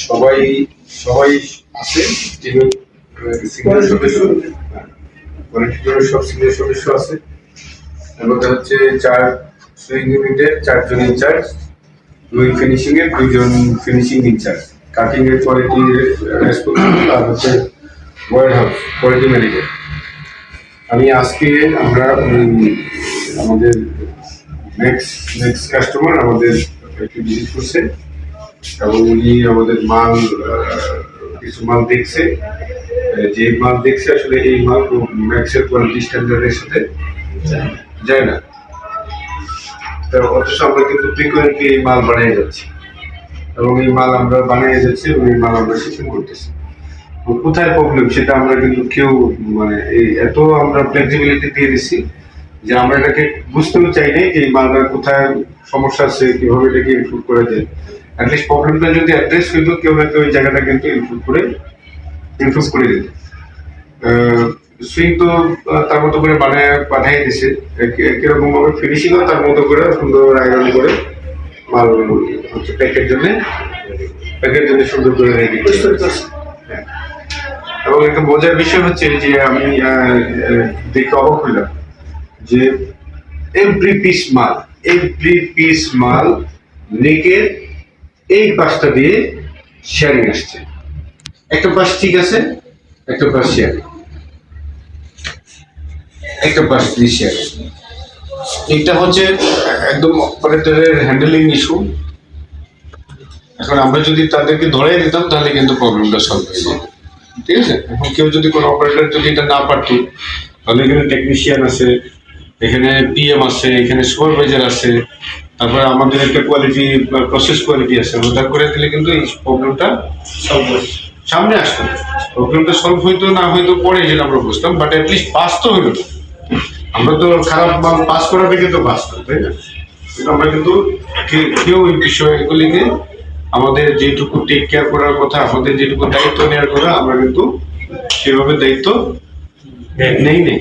সবাই সবাই আছে টিমের সিনিয়র সদস্য। টিমের সব সিনিয়র সদস্য আছে। এবং হচ্ছে চার সুইং ইউনিটের চারজন ইনচার্জ দুই ফিনিশিং এর, দুইজন ফিনিশিং ইনচার্জ কাটিং এর কোয়ালিটি রেসপন্সিবল আর হচ্ছে ওয়ার হাউস কোয়ালিটি ম্যানেজার আমি আজকে আমরা আমাদের নেক্সট নেক্সট কাস্টমার আমাদের একটু ভিজিট করছে। এবং উনি আমাদের মাল কিছু মাল দেখছে। যে মাল দেখছে আসলে এই মাল ম্যাক্সের কোয়ালিটি, স্ট্যান্ডার্ডের সাথে যায় না। তো অথচ আমরা কিন্তু এই মাল বানিয়ে যাচ্ছি। এবং এই মাল আমরা বানিয়ে যাচ্ছি এবং এই মাল আমরা করতেছি। কোথায় প্রবলেম সেটা আমরা কিন্তু কেউ মানে এই এত আমরা ফ্লেক্সিবিলিটি দিয়ে দিচ্ছি যে আমরা এটাকে বুঝতেও চাই নাই যে এই কোথায়, সমস্যা আছে, কীভাবে এটাকে ইনক্লুড করা যায়। অ্যাটলিস্ট প্রবলেমটা যদি অ্যাড্রেস হইতো কেউ কেউ ওই জায়গাটা কিন্তু ইনক্লুড করে ইনক্লুড করে দিত। সুইং তো তার মতো করে বানায় পাঠিয়ে দিছে। কীরকম ভাবে ফিনিশিংও তার মতো করে সুন্দর আয়রন করে মাল হচ্ছে প্যাকের জন্য প্যাকের জন্য সুন্দর করে রেডি করে হ্যাঁ। এবং একটা মজার বিষয় হচ্ছে যে আমি দেখে অবাক হইলাম যে এভরি পিস মাল এভরি পিস মাল নেকের এই পাশটা দিয়ে শেয়ারিং আসছে। একটা পাশ ঠিক আছে, একটা পাশ শেয়ারিং একটা পাশ দিয়ে শেয়ারিং এটা হচ্ছে একদম অপারেটরের হ্যান্ডেলিং ইস্যু এখন আমরা যদি তাদেরকে ধরে দিতাম, তাহলে কিন্তু প্রবলেমটা সলভ হয়ে যেত। ঠিক আছে? এখন কেউ যদি কোনো অপারেটর যদি এটা না পারতো, তাহলে এখানে টেকনিশিয়ান আছে, এখানে পিএম আছে, এখানে সুপারভাইজার আছে। তারপরে আমাদের একটা কোয়ালিটি প্রসেস কোয়ালিটি আছে, ওটা করে দিলে কিন্তু এই প্রবলেমটা সলভ সামনে আসতো। প্রবলেমটা সলভ হইতো না হয়তো পরে যেটা আমরা বুঝতাম বাট অ্যাটলিস্ট পাস তো হইল আমরা তো খারাপ মাল পাস করাতে কিন্তু বাঁচতাম তাই না? আমরা কিন্তু কেউ এই বিষয়গুলিকে আমাদের যেটুকু টেক কেয়ার করার কথা, আমাদের যেটুকু দায়িত্ব নেওয়ার কথা, আমরা কিন্তু সেভাবে দায়িত্ব নেই নেই।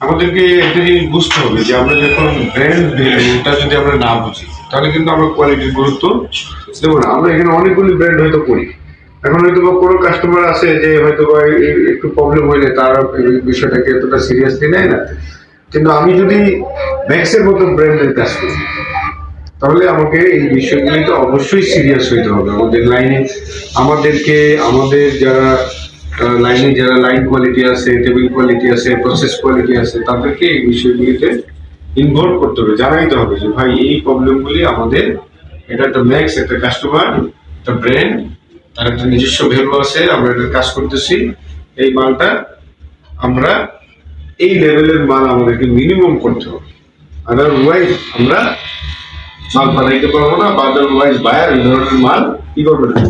আমাদেরকে একটা জিনিস বুঝতে হবে যে আমরা যখন ব্র্যান্ড এটা যদি আমরা না বুঝি, তাহলে কিন্তু আমরা কোয়ালিটির গুরুত্ব দেবো না। আমরা এখানে অনেকগুলি ব্র্যান্ড হয়তো করি। এখন হয়তো বা কোনো কাস্টমার আছে যে হয়তো বা একটু প্রবলেম হইলে তার বিষয়টাকে এতটা সিরিয়াসলি নেয় না। কিন্তু আমি যদি ম্যাক্সের মতো ব্র্যান্ডের কাজ করি, তাহলে আমাকে এই বিষয়গুলিতে অবশ্যই সিরিয়াস হইতে হবে। আমাদের লাইনে আমাদেরকে, আমাদের যারা লাইনে যারা লাইন কোয়ালিটি আছে টেবিল কোয়ালিটি আছে প্রসেস কোয়ালিটি আছে তাদেরকে এই বিষয়গুলিতে ইনভলভ করতে হবে জানাইতে হবে যে ভাই এই প্রবলেমগুলি আমাদের এটা একটা ম্যাক্স একটা কাস্টমার একটা ব্র্যান্ড তার একটা নিজস্ব ভ্যালু আছে আমরা এটা কাজ করতেছি এই মালটা আমরা এই লেভেলের মাল আমাদেরকে মিনিমাম করতে হবে। আদারওয়াইজ আমরা মাল বানাইতে পারব না বা আদারওয়াইজ বায়ার এই ধরনের মাল কি করবে না।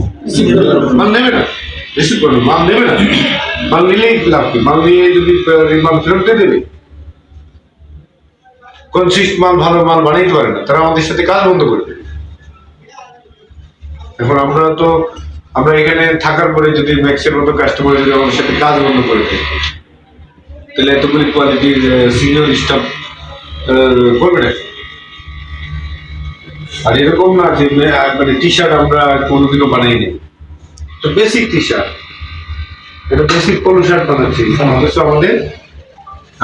মাল নেবে না। রিসিভ করবে মাল নেবে না? মাল নিলেই লাভ কি? মাল নিয়ে যদি মাল ফেরত দিয়ে দেবে? কনসিস্ট মাল ভালো মাল বানাইতে পারে না, তারা আমাদের সাথে কাজ বন্ধ করে দেবে। এখন আমরা তো, আমরা এখানে থাকার পরে যদি ম্যাক্সের মতো কাস্টমার যদি আমাদের সাথে কাজ বন্ধ করে তাহলে এতগুলি কোয়ালিটির সিনিয়র স্টাফ করবে না। আর এরকম না যে মানে টি শার্ট আমরা কোনোদিনও বানাইনি। তো বেসিক টি এটা বেসিক পোলো শার্ট বানাচ্ছি অথচ আমাদের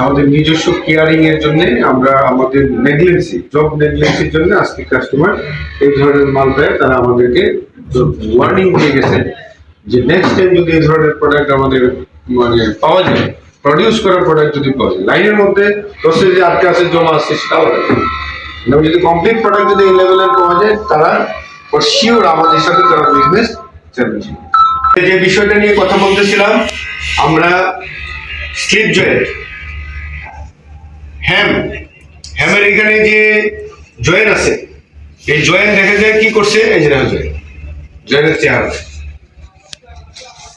আমাদের নিজস্ব কেয়ারিং এর জন্য আমরা আমাদের নেগলেন্সি জব নেগলেন্সির জন্য আজকে কাস্টমার এই ধরনের মাল পায় তারা আমাদেরকে ওয়ার্নিং দিয়ে গেছে যে নেক্সট টাইম যদি এই ধরনের প্রোডাক্ট আমাদের মানে পাওয়া যায় প্রডিউস করা প্রোডাক্ট যদি পাওয়া যায়, লাইনের মধ্যে প্রসেসে আটকে আছে, জমা আছে সেটাও যদি কমপ্লিট প্রোডাক্ট যদি এই লেভেলের পাওয়া যায়, তারা শিওর আমাদের সাথে তারা বিজনেস যে বিষয়টা নিয়ে কথা বলতেছিলাম, আমরা স্লিপ জয়েন্ট হ্যাম, হ্যামের এখানে যে জয়েন্ট আছে, এই জয়েন্ট দেখা যায় কি করছে? এই যে জয়েন্ট জয়েন। চেয়ার চেহারা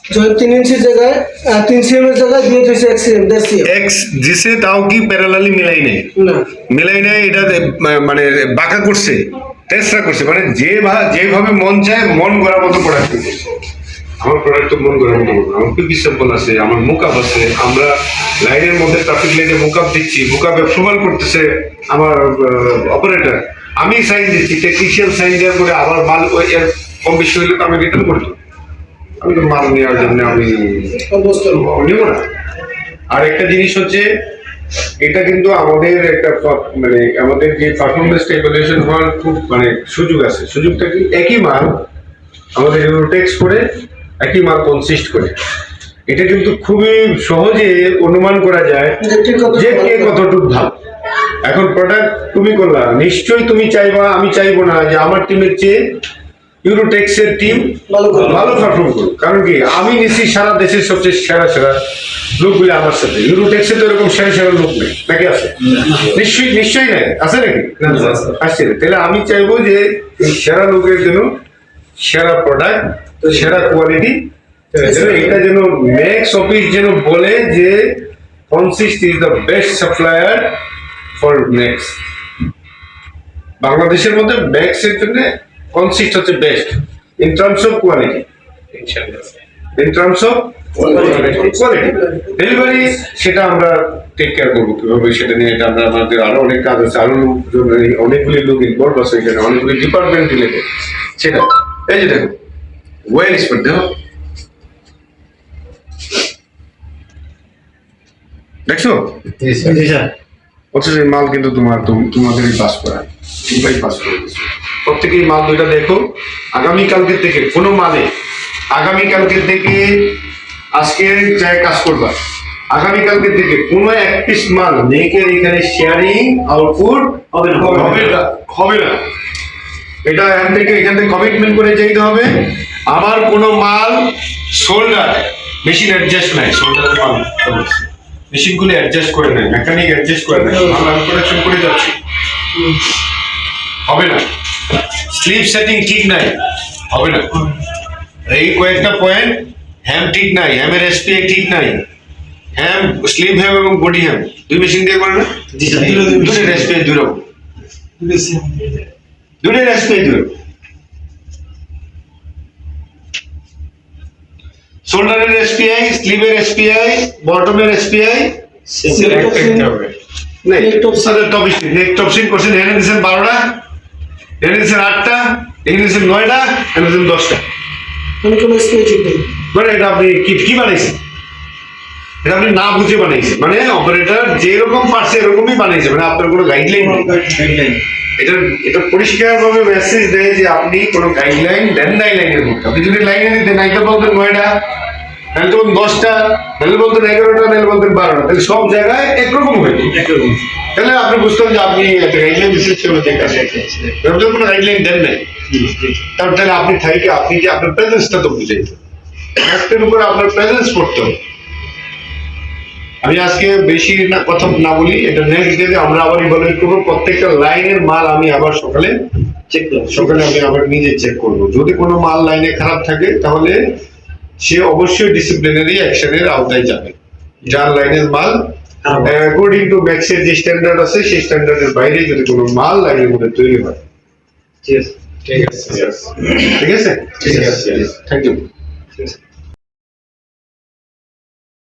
তিন জায়গায় তিন জায়গায় এক্স তাও কি প্যারালালি মিলাই না মিলাই মানে বাঁকা করছে করছে মানে যে যেভাবে মন চায় মন করার মতো প্রোডাক্ট আমার প্রোডাক্ট মন করার মতো আমার পিপি আছে আমার মুকাপ আছে আমরা লাইনের মধ্যে ট্রাফিক লাইনে মুকাপ দিচ্ছি মুকাপে প্রমাণ করতেছে আমার অপারেটর আমি সাইন দিচ্ছি টেকনিশিয়ান সাইন দেওয়ার পরে আবার মাল কম বেশি হইলে তো আমি রিটার্ন করে আমি তো মাল নেওয়ার জন্য আমি নেব না। আর একটা জিনিস হচ্ছে এটা কিন্তু আমাদের একটা মানে আমাদের যে পারফরমেন্স ইভ্যালুয়েশন হওয়ার খুব মানে সুযোগ আছে। সুযোগটা কি? একই মাল আমাদের টেক্স করে একই মাল কনসিস্ট করে। এটা কিন্তু খুবই সহজে অনুমান করা যায় যে কে কত যে কে কতটুকু ভালো। এখন প্রোডাক্ট তুমি করলা নিশ্চয়ই তুমি চাইবা আমি চাইব না যে আমার টিমের চেয়ে ইউরোটেক্সের টিম ভালো পারফর্ম করুক। কারণ কি? আমি নিচ্ছি সারা দেশের সবচেয়ে সেরা সেরা লোকগুলো আমার সাথে। ইউরোটেক্সে তো এরকম সেরা সেরা লোক নেই। নাকি আছে? নিশ্চয়ই নিশ্চয়ই নাই। আছে নাকি? আসছে। তাহলে আমি চাইব যে এই সেরা লোকের জন্য সেরা প্রোডাক্ট সেরা কোয়ালিটি এটা যেন ম্যাক্স অফিস যেন বলে যে consist is the best supplier for Max বাংলাদেশের মধ্যে ম্যাক্স এর জন্য কনসিস্ট হচ্ছে best in terms of quality in terms of quality delivery সেটা আমরা টেক কেয়ার করব কীভাবে সেটা নিয়ে এটা আমরা আমাদের আরও অনেক কাজ আছে আরও অনেকগুলি লোক ইনভলভ আছে এখানে অনেকগুলি ডিপার্টমেন্ট রিলেটেড সেটা। এই যে দেখো ওয়েল স্পট দেখো দেখছ? অথচ মাল কিন্তু তোমার তুম- তোমাদেরই পাস করা তোমরাই পাস করে দিচ্ছ। প্রত্যেকেই মাল দুইটা দেখো আগামীকালকে থেকে কোনো মানে আগামীকালকে থেকে আজকে যায় কাজ করবা। আগামীকালকে থেকে কোনো এক পিস মাল নেকের এখানে শেয়ারিং আউটপুট হবে না। হবে না। হবে না। এটা এখান থেকে এখান থেকে কমিটমেন্ট করে যেতে হবে। আমার কোনো মাল শোল্ডার মেশিন অ্যাডজাস্ট নাই। শোল্ডার মাল মেশিনগুলো অ্যাডজাস্ট করে নেয় মেকানিক অ্যাডজাস্ট করে নেয় মাল প্রোডাকশন করে যাচ্ছি। হবে না। স্লিপ সেটিং ঠিক নাই। হবে না। এই কয়েকটা পয়েন্ট হ্যাম ঠিক নাই হ্যামের এসপিআই ঠিক নাই। হ্যাম স্লিপ হ্যাম এবং বডি হ্যাম দুই মেশিন দিয়ে করে না দুটোর এসপিআই দুই রকম দুটোর এসপিআই দুই রকম শোল্ডারের এসপিআই স্লিভের এসপিআই বটমের এসপিআই করছেন এখানে দিচ্ছেন বারোটা। এখানে দিচ্ছেন আটটা এখানে দিচ্ছেন নয়টা এখানে দিচ্ছেন দশটা। আমি কোনো নেই। মানে এটা আপনি কি কি বানাইছেন এটা আপনি না বুঝে বানাইছেন মানে অপারেটর যেরকম পারছে এরকমই বানাইছে মানে আপনার কোনো গাইডলাইন নেই। এটা এটা পরিষ্কার ভাবে মেসেজ দেয় যে আপনি কোনো গাইডলাইন দেন নাই লাইনের মধ্যে। আপনি যদি লাইনে দিতেন নাইটা বলতেন নয়টা। তখন দশটা বলতেন এগারোটা বলতেন বারোটা। তাহলে সব জায়গায় একরকম হইতো তাহলে আপনি বুঝতেন যে আপনি একটা গাইডলাইন দিচ্ছেন কাজ করছেন। কোনো গাইডলাইন দেন নাই? তার তাহলে আপনি থাইকে আপনি যে আপনার প্রেজেন্সটা তো বুঝাইতেন উপরে আপনার প্রেজেন্স করতে হবে। আমি আজকে বেশি না কথা না বলি এটা নেক্সট ডে আমরা আবার ইভালুয়েট করব। প্রত্যেকটা লাইনের মাল আমি আবার সকালে চেক করব। সকালে আমি আবার নিজে চেক করব। যদি কোনো মাল লাইনে খারাপ থাকে তাহলে সে অবশ্যই ডিসিপ্লিনারি অ্যাকশনের আওতায় যাবে। যার লাইনের মাল অ্যাকর্ডিং টু ম্যাক্সের যে স্ট্যান্ডার্ড আছে সেই স্ট্যান্ডার্ডের বাইরে যদি কোনো মাল লাইনের মধ্যে তৈরি হয়। ঠিক আছে ঠিক আছে? ঠিক আছে থ্যাংক ইউ